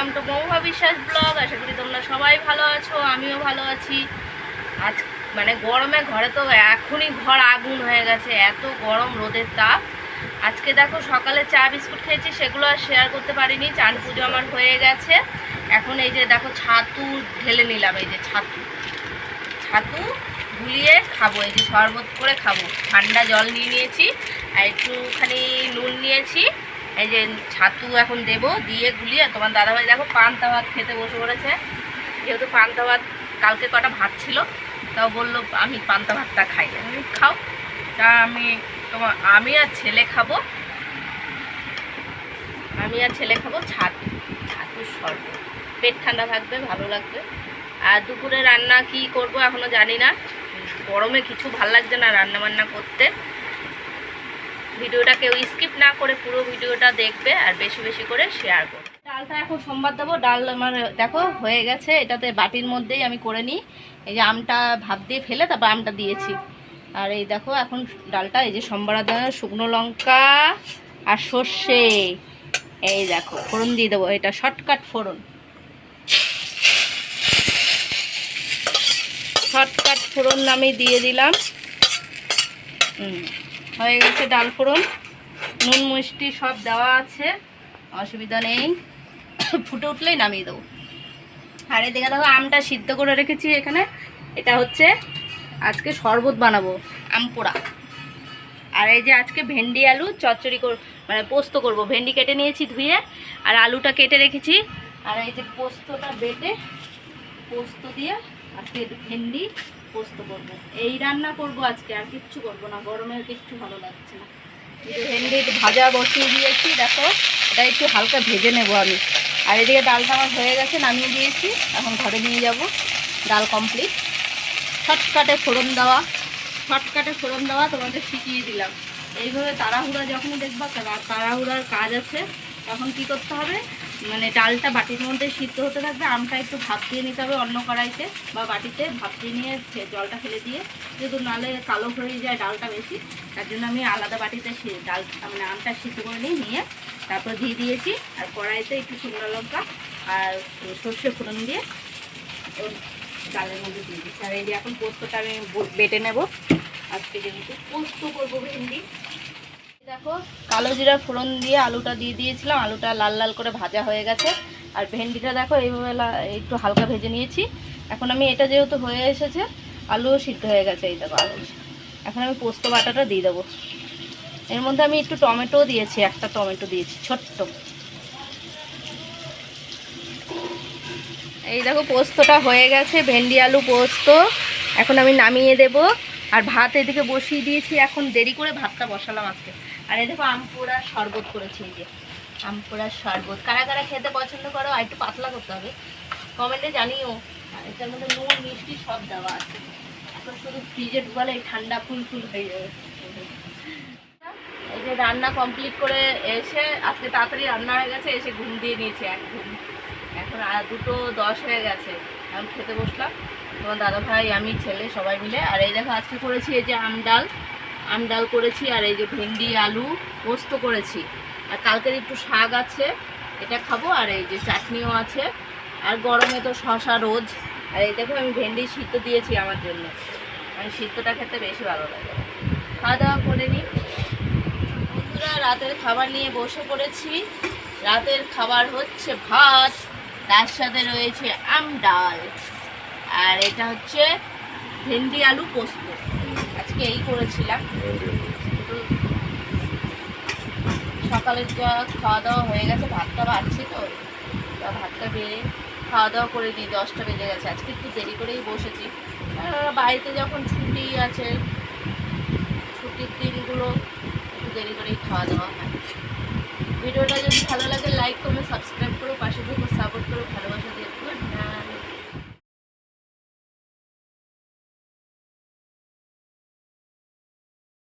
Welcome to মহুয়া বিশ্বাস blog. আশা করি তোমরা সবাই ভালো আছো, আমিও ভালো আছি। আজ মানে গরমে ঘরে তো এখনই ঘর আগুন হয়ে গেছে, এত গরম রোদের তাপ। আজকে দেখো সকালে চা, বিস্কুট খেয়েছি, সেগুলো আর শেয়ার করতে পারিনি, চান পুজো আমার হয়ে গেছে। এখন এই যে দেখো ছাতু ঢেলে নিলাম, এই যে ছাতু। ছাতু গুলিয়ে খাব, এই যে শরবত করে খাব। ঠান্ডা জল নিয়ে নিয়েছি, আর একটুখানি নুন নিয়েছি। এই যে ছাতু এখন দেব, দিয়ে গুলিয়ে তোমার দাদাভাই, দেখো পান্তা ভাত খেতে বসে পড়েছে। যেহেতু পান্তা ভাত কালকে কটা ভাত ছিল, তাও বলল আমি পান্তা ভাতটা খাই। আমি খাও। তা আমি তোমার, আমি আর ছেলে খাব। আমি আর ছেলে খাব ছাতু, ছাতুর শরবত। পেট ঠান্ডা থাকবে, ভালো লাগবে। আর দুপুরে রান্না কি করব এখনও জানি না। গরমে কিছু ভালো লাগছে না রান্না বান্না করতে। ভিডিওটা কেউ স্কিপ না করে পুরো ভিডিওটা দেখবে আর বেশি বেশি করে শেয়ার করবে। ডালটা এখন সোমবার দেবো। ডাল আমার দেখো হয়ে গেছে। এটাতে বাটির মধ্যেই আমি করে নিই। এই যে আমটা ভাত দিয়ে ফেলে তারপর আমটা দিয়েছি। আর এই দেখো এখন ডালটা এই যে সোমবার শুকনো লঙ্কা আর সর্ষে। এই দেখো ফোড়ন দিয়ে দেবো। এটা শর্টকাট ফোড়ন। শর্টকাট ফোড়ন আমি দিয়ে দিলাম। হুম, হয়ে গেছে ডাল ফোড়ন। নুন, মিষ্টি সব দেওয়া আছে। অসুবিধা নেই। ফুটে উঠলেই নামিয়ে দেবো। আর এদিকে দেখো, আমটা সিদ্ধ করে রেখেছি এখানে। এটা হচ্ছে আজকে শরবত বানাবো, আম পোড়া। আর এই যে আজকে ভেন্ডি আলু চচ্চড়ি কর মানে পোস্ত করব। ভেন্ডি কেটে নিয়েছি ধুয়ে, আর আলুটা কেটে রেখেছি। আর এই যে পোস্তটা বেটে, পোস্ত দিয়ে আজকে ভেন্ডি পোস্ত করব। এই রান্না করব আজকে, আর কিচ্ছু করব না। গরমে কিচ্ছু ভালো লাগছে না। ভাজা বসিয়ে দিয়েছি, দেখো, এটা একটু হালকা ভেজে নেব আমি। আর এদিকে ডালটা আমার হয়ে গেছে, নামিয়ে দিয়েছি। এখন ঘরে নিয়ে যাব। ডাল কমপ্লিট। শর্টকাটে ফোড়ন দেওয়া। শর্টকাটে ফোড়ন দেওয়া তোমাদের শিখিয়ে দিলাম। এইভাবে তাড়াহুড়া যখন দেখবা তাড়াহুড়ার কাজ আছে। তখন কি করতে হবে? মানে ডালটা বাটির মধ্যে সিদ্ধ হতে থাকবে, আমটা একটু ভাপ দিয়ে নিতে হবে অন্য কড়াইতে বা বাটিতে, ভাপ দিয়ে নিয়ে জলটা ফেলে দিয়ে, যেহেতু নালে কালো হয়ে যায় ডালটা বেশি, তার জন্য আমি আলাদা বাটিতে ডাল মানে আমটা সিদ্ধ করে নিয়ে নিয়ে তারপর দিয়ে দিয়েছি, আর কড়াইতে একটু শুকনো লঙ্কা আর সর্ষে ফোড়ন দিয়ে ওর ডালের মধ্যে দিয়ে দিচ্ছি। আর এই এখন পোস্তটা আমি বেটে নেব। আজকে যেহেতু পোস্ত করব ভেন্ডি দেখো, কালো জিরা ফোড়ন দিয়ে আলুটা দিয়ে দিয়েছিলাম। আলুটা লাল লাল করে ভাজা হয়ে গেছে। আর ভেন্ডিটা দেখো, এইভাবে একটু হালকা ভেজে নিয়েছি। এখন আমি এটা যেহেতু হয়ে এসেছে, আলুও সিদ্ধ হয়ে গেছে, এই দেখো আলু। এখন আমি পোস্ত বাটাটা দিয়ে দেবো। এর মধ্যে আমি একটু টমেটো দিয়েছি, একটা টমেটো দিয়েছি, ছোট্ট। এই দেখো, পোস্তটা হয়ে গেছে, ভেন্ডি আলু পোস্ত। এখন আমি নামিয়ে দেব। আর ভাত এদিকে বসিয়ে দিয়েছি, এখন দেরি করে ভাতটা বসালাম আজকে। আর এই দেখো আম পোড়ার শরবত করেছি এই যে। আম পোড়ার শরবত। কারা কারা খেতে পছন্দ করো, আর একটু পাতলা করতে হবে। কমেন্টে জানিও। এটার মধ্যে নুন, মিষ্টি সব দেওয়া আছে। এখন শুধু ফ্রিজে ঢুকালে ঠান্ডা ফুল ফুল হয়ে যাবে। এই যে রান্না কমপ্লিট করে এসে, আজকে তাড়াতাড়ি রান্না হয়ে গেছে, এসে ঘুম দিয়ে নিয়েছি এক ঘুম। এখন আর দুটো দশ হয়ে গেছে। এখন খেতে বসলাম। তোমার দাদা ভাই, আমি, ছেলে সবাই মিলে। আর এই দেখো, আজকে করেছি এই যে আম ডাল। আম ডাল করেছি, আর এই যে ভেন্ডি, আলু পোস্ত করেছি। আর কালকের একটু শাক আছে, এটা খাব। আর এই যে চাটনিও আছে। আর গরমে তো শশা রোজ। আর এই দেখো, আমি ভেন্ডি সিদ্ধ দিয়েছি আমার জন্য। আমি সিদ্ধটা খেতে বেশি ভালো লাগে। খাওয়া দাওয়া করে নিই বন্ধুরা, রাতের খাবার নিয়ে বসে পড়েছি। রাতের খাবার হচ্ছে ভাত। তার সাথে রয়েছে আম ডাল। আর এটা হচ্ছে ভেন্ডি আলু পোস্ত। আজকে এই করেছিলাম। সকালের যা খাওয়া দাওয়া হয়ে গেছে, ভাতটা বাড়ছি তো। ভাতটা বেড়ে খাওয়া দাওয়া করে দিই দশটা বেজে গেছে। আজকে একটু দেরি করেই বসেছি। বাড়িতে যখন ছুটি আছে, ছুটির দিনগুলো একটু দেরি করেই খাওয়া দাওয়া হয়। ভিডিওটা যদি ভালো লাগে লাইক করবে সাবস্ক্রাইব করো